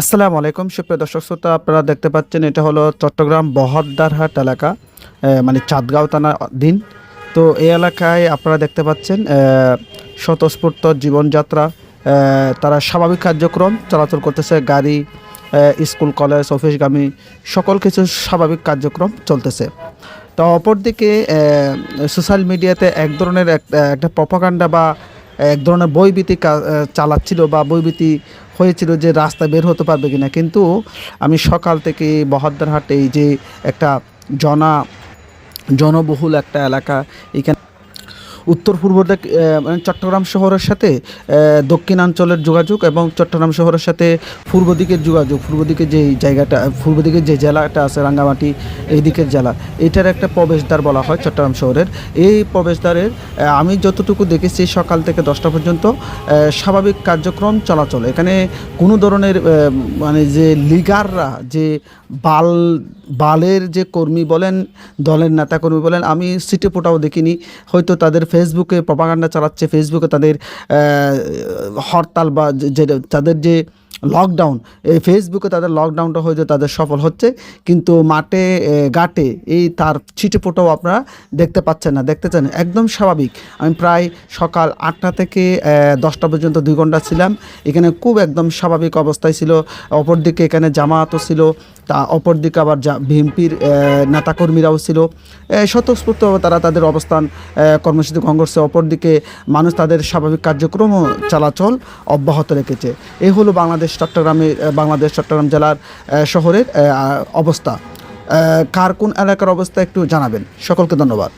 আসসালামু আলাইকুম, সুপ্রিয় দর্শক শ্রোতা, আপনারা দেখতে পাচ্ছেন এটা হলো চট্টগ্রাম বহদ্দারহাট এলাকা মানে চাঁদগাঁও থানা দিন তো এই এলাকায় আপনারা দেখতে পাচ্ছেন স্বতঃস্ফূর্ত জীবনযাত্রা তারা স্বাভাবিক কার্যক্রম চলাচল করতেছে, গাড়ি স্কুল, কলেজ, অফিসগামী, সকল কিছু স্বাভাবিক কার্যক্রম চলতেছে। তো অপরদিকে সোশ্যাল মিডিয়াতে এক ধরনের এক- একটা প্রপাগান্ডা বা এক ধরনের বইভীতি কা- চালাচ্ছিল বা বইভীতি হয়েছিল যে রাস্তা বের হতে পারবে কিনা। কিন্তু আমি সকাল থেকে বহদ্দারহাট এই যে একটা জনা, জনবহুল একটা এলাকা, এখানে উত্তর পূর্ব দিক, মানে চট্টগ্রাম শহরের সাথে দক্ষিণাঞ্চলের যোগাযোগ এবং চট্টগ্রাম শহরের সাথে পূর্ব দিকের যোগাযোগ পূর্ব দিকে যে জায়গাটা পূর্ব দিকের যে জেলাটা আছে রাঙ্গামাটি এই দিকের জেলা এটার একটা প্রবেশদ্বার বলা হয় চট্টগ্রাম শহরের। এই প্রবেশদ্বারের আমি যতটুকু দেখেছি সকাল থেকে দশটা পর্যন্ত স্বাভাবিক কার্যক্রম চলাচল। এখানে কোনো ধরনের মানে যে লিগাররা যে বাল বালের যে কর্মী বলেন দলের নেতা কর্মী বলেন আমি সিটে পোটাও দেখিনি হয়তো তাদের ফেসবুকে প্রপাগান্ডা চালাচ্ছে ফেসবুকে তাদের হরতাল বা যে- তাদের যে লকডাউন এই ফেসবুকে তাদের লকডাউনটা হয়তো তাদের সফল হচ্ছে। কিন্তু মাঠে ঘাটে এই তার ছিটে ফোটাও আপনারা দেখতে পাচ্ছেন না, দেখতে চান একদম স্বাভাবিক। আমি প্রায় সকাল আটটা থেকে দশটা পর্যন্ত দুই ঘণ্টা ছিলাম। এখানে খুব একদম স্বাভাবিক অবস্থায় ছিল। অপরদিকে এখানে জামাতও ছিল। তা অপরদিকে আবার বিএনপির নেতাকর্মীরাও ছিল। স্বতঃস্ফূর্তভাবে তারা তাদের অবস্থান কর্মসূচি কংগ্রেসে অপরদিকে মানুষ তাদের স্বাভাবিক কার্যক্রম চলাচল অব্যাহত রেখেছে। এই হলো বাংলাদেশ চট্টগ্রামে বাংলাদেশ চট্টগ্রাম জেলার শহরের অবস্থা। কার কোন এলাকার অবস্থা একটু জানাবেন। সকলকে ধন্যবাদ।